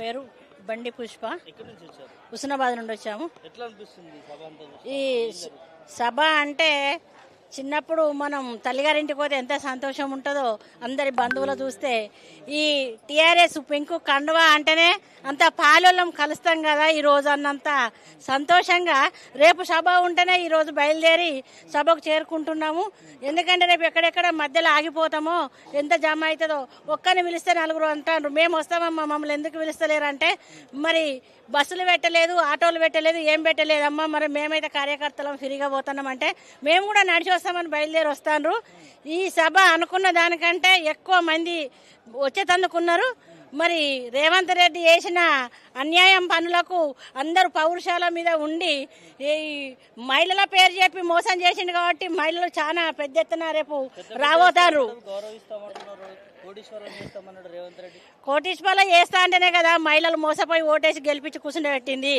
పేరు బండి పుష్ప. హుస్నాబాద్ నుండి వచ్చాము. ఈ సభ అంటే చిన్నప్పుడు మనం తల్లిగారింటికి పోతే ఎంత సంతోషం ఉంటుందో అందరి బంధువులు చూస్తే ఈ టీఆర్ఎస్ పెంకు కండువా అంటేనే అంత పాలోళ్ళం కలుస్తాం కదా ఈ రోజు అన్నంత సంతోషంగా. రేపు సభ ఉంటేనే ఈరోజు బయలుదేరి సభకు చేరుకుంటున్నాము. ఎందుకంటే రేపు ఎక్కడెక్కడ మధ్యలో ఆగిపోతామో ఎంత జమ అవుతుందో ఒక్కరిని పిలిస్తే నలుగురు అంటారు. మేము వస్తామమ్మా మమ్మల్ని ఎందుకు పిలుస్తలేరంటే మరి బస్సులు పెట్టలేదు ఆటోలు పెట్టలేదు ఏం పెట్టలేదమ్మా మరి మేమైతే కార్యకర్తలం ఫ్రీగా పోతున్నాం అంటే మేము కూడా నడిచి వస్తామని బయలుదేరి వస్తాను ఈ సభ అనుకున్న దానికంటే ఎక్కువ మంది వచ్చేతందుకున్నారు మరి రేవంత్ రెడ్డి చేసిన అన్యాయం పనులకు అందరూ పౌరుషాల మీద ఉండి ఈ మహిళల పేరు చెప్పి మోసం చేసిండు కాబట్టి మహిళలు చాలా పెద్ద ఎత్తున రేపు రాబోతారు. గౌరవిస్తామంటున్నారు కోటీశ్వరం చేస్తా అంటేనే కదా మహిళలు మోసపోయి ఓటేసి గెలిపించి కూర్చుండబెట్టింది.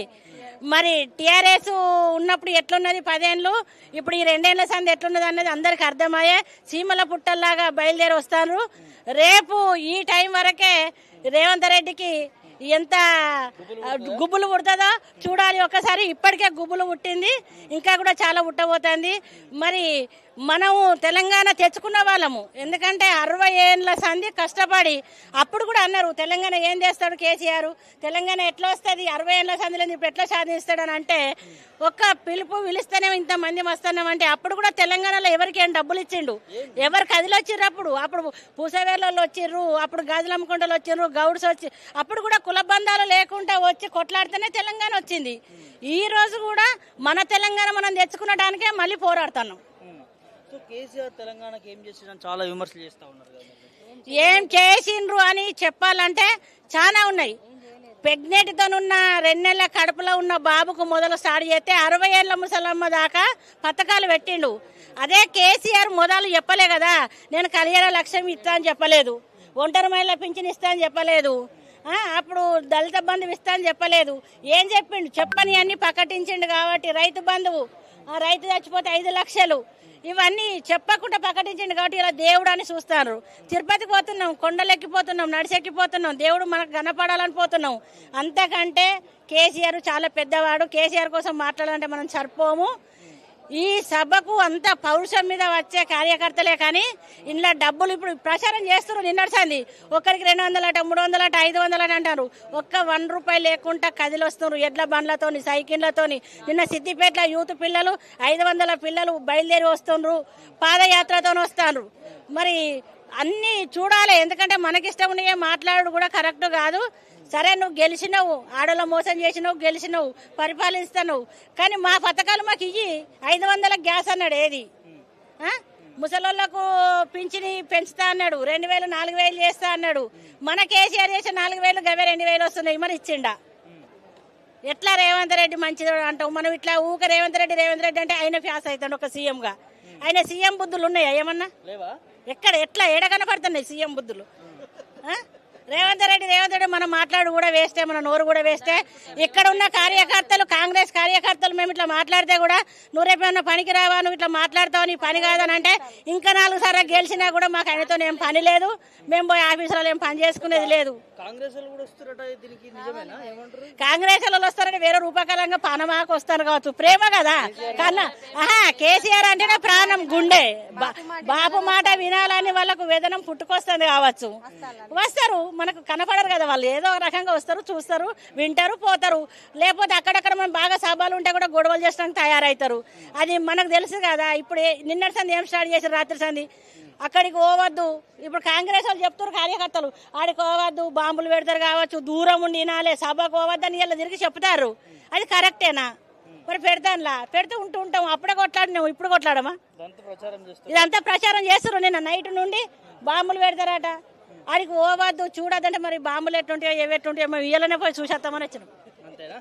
మరి టీఆర్ఎస్ ఉన్నప్పుడు ఎట్లున్నది పదేళ్ళు ఇప్పుడు ఈ రెండేళ్ళ సంది ఎట్లున్నది అనేది అందరికి అర్థమయ్యే సీమల పుట్టల్లాగా బయలుదేరి వస్తారు రేపు ఈ టైం వరకే రేవంత్ రెడ్డికి ఎంత గుబ్బులు గుబులు పుడుతుందో చూడాలి ఒకసారి. ఇప్పటికే గుబులు పుట్టింది. ఇంకా కూడా చాలా పుట్టబోతుంది. మరి మనము తెలంగాణ తెచ్చుకున్న వాళ్ళము. ఎందుకంటే అరవై ఏళ్ళ సంధి కష్టపడి అప్పుడు కూడా అన్నారు తెలంగాణ ఏం చేస్తాడు కేసీఆర్? తెలంగాణ ఎట్లా వస్తుంది? అరవై ఏళ్ళ సంధిలో ఇప్పుడు ఎట్లా సాధిస్తాడు? అని అంటే ఒక్క పిలుపు పిలిస్తేనే ఇంతమంది వస్తున్నామంటే అప్పుడు కూడా తెలంగాణలో ఎవరికి ఏం డబ్బులు ఇచ్చిండు? ఎవరు కదిలి వచ్చిర్రు అప్పుడు? అప్పుడు పూసవేళ్ళలో వచ్చిర్రు అప్పుడు గాజులు వచ్చిర్రు గౌడ్స్ వచ్చి అప్పుడు కూడా కుల బంధాలు లేకుండా వచ్చి కొట్లాడితేనే తెలంగాణ వచ్చింది. ఈ రోజు కూడా మన తెలంగాణ మనం తెచ్చుకునడానికే మళ్ళీ పోరాడుతున్నాం. ఉమ్. సో కేసీఆర్ తెలంగాణకి ఏం చాలా విమర్శలు చేస్తా ఉన్నారు కదా. ఏం చేసిండ్రు అని చెప్పాలంటే చాలా ఉన్నాయి. ప్రెగ్నెంట్తోనున్న రెండు నెలల కడుపులో ఉన్న బాబుకు మొదలు స్టార్ట్ చేస్తే అరవై ఏళ్ళ ముసలమ్మ దాకా పథకాలు పెట్టిండు. అదే కేసీఆర్ మొదలు చెప్పలే కదా నేను కళ్యాణ లక్ష్యం ఇస్తా అని చెప్పలేదు. ఒంటరి మహిళ పింఛన్ ఇస్తా అని చెప్పలేదు. అప్పుడు దళిత బంధువు ఇస్తా అని చెప్పలేదు. ఏం చెప్పిండు? చెప్పని అన్ని ప్రకటించిండు కాబట్టి రైతు బంధువు. ఆ రైతు చచ్చిపోతే ఐదు లక్షలు. ఇవన్నీ చెప్పకుండా ప్రకటించండి కాబట్టి ఇలా దేవుడు అని చూస్తారు తిరుపతి పోతున్నాం కొండలెక్కిపోతున్నాం నడిచెక్కిపోతున్నాం దేవుడు మనకు కనపడాలని పోతున్నాం. అంతకంటే కేసీఆర్ చాలా పెద్దవాడు. కేసీఆర్ కోసం మాట్లాడాలంటే మనం సరిపోము. ఈ సభకు అంత పౌరుషం మీద వచ్చే కార్యకర్తలే కానీ ఇంట్లో డబ్బులు ఇప్పుడు ప్రచారం చేస్తున్నారు నిన్నటిసంది ఒక్కరికి రెండు వందలట మూడు వందలట ఐదు వందలట అంటారు. ఒక్క వన్ రూపాయి లేకుండా కదిలి వస్తున్నారు. ఎడ్ల బండ్లతోని సైకిళ్ళతోని నిన్న సిద్దిపేటలో యూత్ పిల్లలు ఐదు వందల పిల్లలు బయలుదేరి వస్తున్నారు. పాదయాత్రతో వస్తారు మరి అన్ని చూడాలి. ఎందుకంటే మనకిష్టం ఉన్నాయే మాట్లాడు కూడా కరెక్ట్ కాదు. సరే నువ్వు గెలిచినావు. ఆడలో మోసం చేసినావు గెలిచినావు. పరిపాలిస్తున్నావు. కానీ మా పథకాలు మాకు ఇయ్యి. ఐదు వందల గ్యాస్ అన్నాడు ఏది? ఆ? ముసలోళ్ళకు పింఛని పెంచుతా అన్నాడు. రెండు వేలు నాలుగు వేలు చేస్తా అన్నాడు. మన కేసీఆర్ చేసే నాలుగు వేలు గవే రెండు వేలు వస్తున్నాయి. మరి ఇచ్చిండా? ఎట్లా రేవంత్ రెడ్డి మంచిది అంటావు? మనం ఇట్లా ఊక రేవంత్ రెడ్డి రేవంత్ రెడ్డి అంటే ఆయన ఫ్యాస్ అవుతాడు ఒక సీఎంగా. ఆయన సీఎం బుద్ధులు ఉన్నాయా? ఏమన్నా? ఎక్కడ ఎట్లా ఏడ కనపడుతున్నాయి సీఎం బుద్ధులు? రేవంత్ రెడ్డి రేవంత్ రెడ్డి మనం మాట్లాడు కూడా వేస్తే మన నోరు కూడా వేస్తే ఇక్కడ ఉన్న కార్యకర్తలు కాంగ్రెస్ కార్యకర్తలు మేము ఇట్లా మాట్లాడితే కూడా నువ్వు రేపు ఏమన్నా పనికి రావా? నువ్వు ఇట్లా మాట్లాడతావు? నీ పని కాదని అంటే ఇంకా నాలుగు సార్లు గెలిచినా కూడా మాకు ఆయనతో ఏం పని లేదు. మేము పోయి ఆఫీసులో ఏం పని చేసుకునేది లేదు. కాంగ్రెస్ వాళ్ళు వస్తారట వేరే రూపకరంగా పానమాకు వస్తారు కావచ్చు. ప్రేమ కదా? కన్నా ఆహా కేసీఆర్ అంటేనే ప్రాణం గుండె. బాపు మాట వినాలని వాళ్ళకు వేదనం పుట్టుకొస్తుంది కావచ్చు. వస్తారు. మనకు కనపడరు కదా వాళ్ళు. ఏదో ఒక రకంగా వస్తారు చూస్తారు వింటారు పోతారు. లేకపోతే అక్కడక్కడ మనం బాగా సభలు ఉంటే కూడా గొడవలు చేసడానికి తయారవుతారు అది మనకు తెలుసు కదా. ఇప్పుడు నిన్నటి సంది ఏం స్టార్ట్ చేశారు రాత్రి సంది? అక్కడికి పోవద్దు. ఇప్పుడు కాంగ్రెస్ వాళ్ళు చెప్తారు కార్యకర్తలు. ఆడికి పోవద్దు బాంబులు పెడతారు కావచ్చు దూరం ఉండి వినాలే సభకు పోవద్దని ఇలా తిరిగి చెప్తారు. అది కరెక్టేనా? మరి పెడతానులా? పెడితే ఉంటూ ఉంటాం. అప్పుడే కొట్లాడినాం ఇప్పుడు కొట్లాడమా? ఇదంతా ప్రచారం చేస్తారు ఇదంతా ప్రచారం చేస్తారు నిన్న నైట్ నుండి. బాంబులు పెడతారట. ఆడికి పోవద్దు చూడదంటే మరి బాంబులు ఎట్టుంటాయో ఏవి ఎట్టుంటాయో మేము ఇయ్యాలనే పోయి చూసేస్తామని వచ్చినాం. అంతేనా?